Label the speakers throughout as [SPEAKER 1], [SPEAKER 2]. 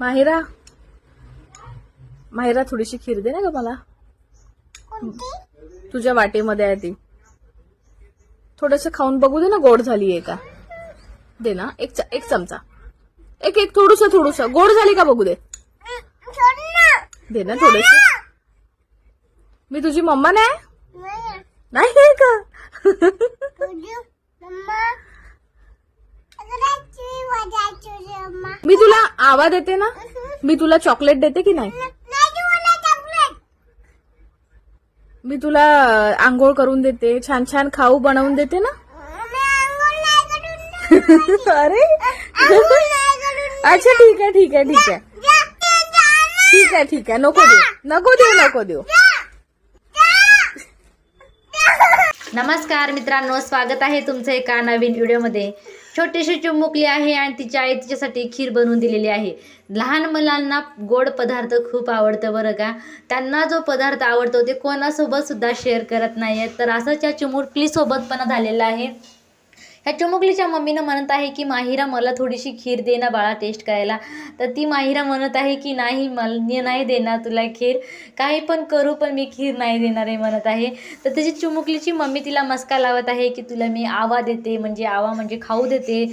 [SPEAKER 1] माहिरा? माहिरा थोडीशी खीर दे ना ग मला. तुझ्या वाटेमध्ये आहे ती. थोडस खाऊन बघू दे ना गोड झालीये का? दे ना एक एक चमचा. एक एक थोडस थोडस. गोड झाली का बघू दे. दे ना थोडस मी तुझी मम्मा नाही? नाही. आहे का? मी तुला आवा देते ना? मी तुला चॉकलेट देते की नाही? मी तुला आंघोळ करून देते छान छान खाऊ बनवून देते ना? अरे? अच्छा ठीक आहे ठीक आहे ठीक आहे. ठीक आहे ठीक आहे. नको देऊ. नको देऊ नको देऊ.
[SPEAKER 2] नमस्कार मित्रांनो स्वागत आहे तुमचं एका नवीन व्हिडिओमध्ये. छोटीशी चिमुकली आहे आणि तिच्या आई तिच्यासाठी खीर बनवून दिलेली आहे. लहान मुलांना गोड पदार्थ खूप आवडतं बरं का? त्यांना जो पदार्थ आवडतो ते कोणासोबत सुद्धा शेअर करत नाही आहेत तर असंच या चिमुकलीसोबत पण झालेलं आहे. ह्या चुमुकलीच्या मम्मीनं म्हणत आहे की माहिरा मला थोडीशी खीर दे ना बाळा टेस्ट करायला. तर ती माहिरा म्हणत आहे की नाही मला मी नाही देणार तुला खीर. काही पण करू पण मी खीर नाही देणार आहे म्हणत आहे. तर त्याची चुमुकलीची मम्मी तिला मस्का लावत आहे की तुला मी आवा देते म्हणजे आवा म्हणजे खाऊ देते.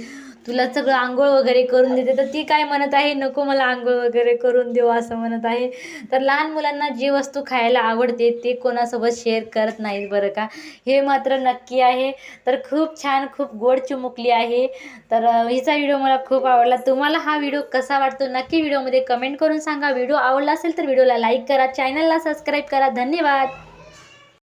[SPEAKER 2] तुला सगळं आंघोळ वगैरे करून देते तर ती काय म्हणत आहे नको मला आंघोळ वगैरे करून देऊ असं म्हणत आहे. तर लहान मुलांना जी वस्तू खायला आवडते ते कोणासोबत शेअर करत नाहीत बरं का. हे मात्र नक्की आहे. तर खूप छान खूप गोड चुमुकली आहे. तर हिचा व्हिडिओ मला खूप आवडला. तुम्हाला हा व्हिडिओ कसा वाटतो नक्की व्हिडिओमध्ये कमेंट करून सांगा. व्हिडिओ आवडला असेल तर व्हिडिओला लाईक करा चॅनलला सबस्क्राईब करा. धन्यवाद!